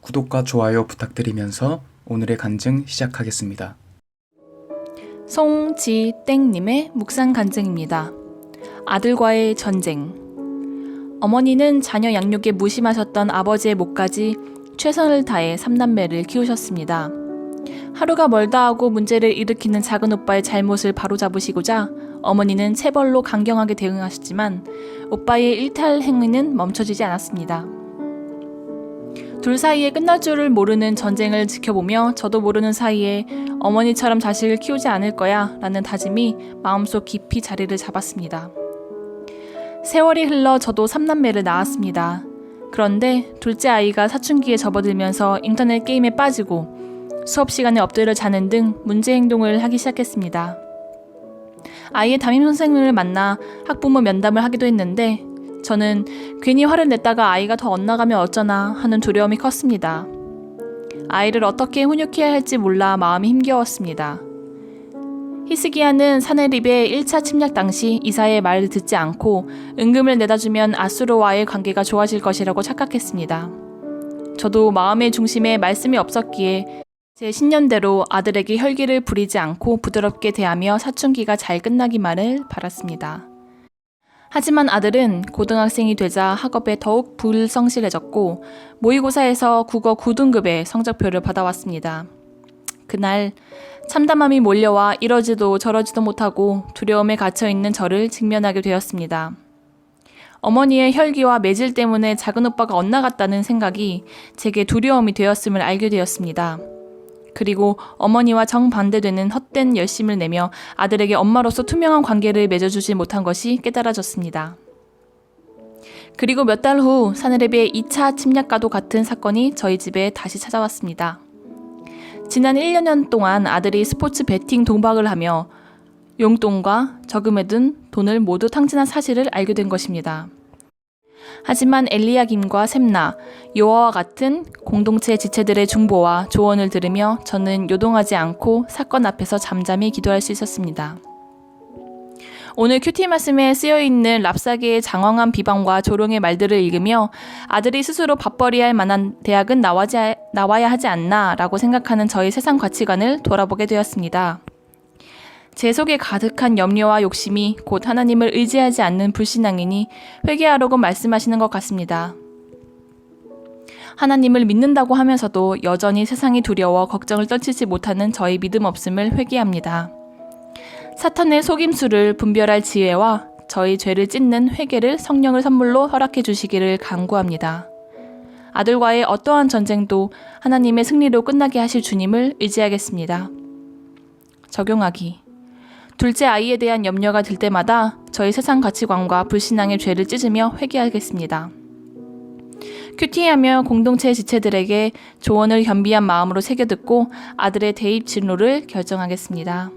구독과 좋아요 부탁드리면서 오늘의 간증 시작하겠습니다. 송지땡님의 묵상 간증입니다. 아들과의 전쟁. 어머니는 자녀 양육에 무심하셨던 아버지의 몫까지 최선을 다해 삼남매를 키우셨습니다. 하루가 멀다 하고 문제를 일으키는 작은 오빠의 잘못을 바로잡으시고자 어머니는 체벌로 강경하게 대응하셨지만 오빠의 일탈 행위는 멈춰지지 않았습니다. 둘 사이에 끝날 줄을 모르는 전쟁을 지켜보며 저도 모르는 사이에 어머니처럼 자식을 키우지 않을 거야 라는 다짐이 마음속 깊이 자리를 잡았습니다. 세월이 흘러 저도 삼남매를 낳았습니다. 그런데 둘째 아이가 사춘기에 접어들면서 인터넷 게임에 빠지고 수업 시간에 엎드려 자는 등 문제 행동을 하기 시작했습니다. 아이의 담임 선생님을 만나 학부모 면담을 하기도 했는데 저는 괜히 화를 냈다가 아이가 더 엇나가면 어쩌나 하는 두려움이 컸습니다. 아이를 어떻게 훈육해야 할지 몰라 마음이 힘겨웠습니다. 히스기야는 사내립의 1차 침략 당시 이사의 말을 듣지 않고 은금을 내다주면 아수르와의 관계가 좋아질 것이라고 착각했습니다. 저도 마음의 중심에 말씀이 없었기에 제 신념대로 아들에게 혈기를 부리지 않고 부드럽게 대하며 사춘기가 잘 끝나기만을 바랐습니다. 하지만 아들은 고등학생이 되자 학업에 더욱 불성실해졌고 모의고사에서 국어 9등급의 성적표를 받아왔습니다. 그날 참담함이 몰려와 이러지도 저러지도 못하고 두려움에 갇혀 있는 저를 직면하게 되었습니다. 어머니의 혈기와 매질 때문에 작은 오빠가 엇나갔다는 생각이 제게 두려움이 되었음을 알게 되었습니다. 그리고 어머니와 정반대되는 헛된 열심을 내며 아들에게 엄마로서 투명한 관계를 맺어주지 못한 것이 깨달아졌습니다. 그리고 몇 달 후 사내랩의 2차 침략과도 같은 사건이 저희 집에 다시 찾아왔습니다. 지난 1년 동안 아들이 스포츠 베팅 동박을 하며 용돈과 저금해 둔 돈을 모두 탕진한 사실을 알게 된 것입니다. 하지만 엘리야김과 셈나, 요아와 같은 공동체 지체들의 중보와 조언을 들으며 저는 요동하지 않고 사건 앞에서 잠잠히 기도할 수 있었습니다. 오늘 큐티 말씀에 쓰여 있는 랍사계의 장황한 비방과 조롱의 말들을 읽으며 아들이 스스로 밥벌이할 만한 대학은 나와야 하지 않나라고 생각하는 저의 세상 가치관을 돌아보게 되었습니다. 제 속에 가득한 염려와 욕심이 곧 하나님을 의지하지 않는 불신앙이니 회개하라고 말씀하시는 것 같습니다. 하나님을 믿는다고 하면서도 여전히 세상이 두려워 걱정을 떨치지 못하는 저의 믿음 없음을 회개합니다. 사탄의 속임수를 분별할 지혜와 저희 죄를 찢는 회개를 성령을 선물로 허락해 주시기를 간구합니다. 아들과의 어떠한 전쟁도 하나님의 승리로 끝나게 하실 주님을 의지하겠습니다. 적용하기. 둘째 아이에 대한 염려가 들 때마다 저희 세상 가치관과 불신앙의 죄를 찢으며 회개하겠습니다. 큐티하며 공동체 지체들에게 조언을 겸비한 마음으로 새겨듣고 아들의 대입 진로를 결정하겠습니다.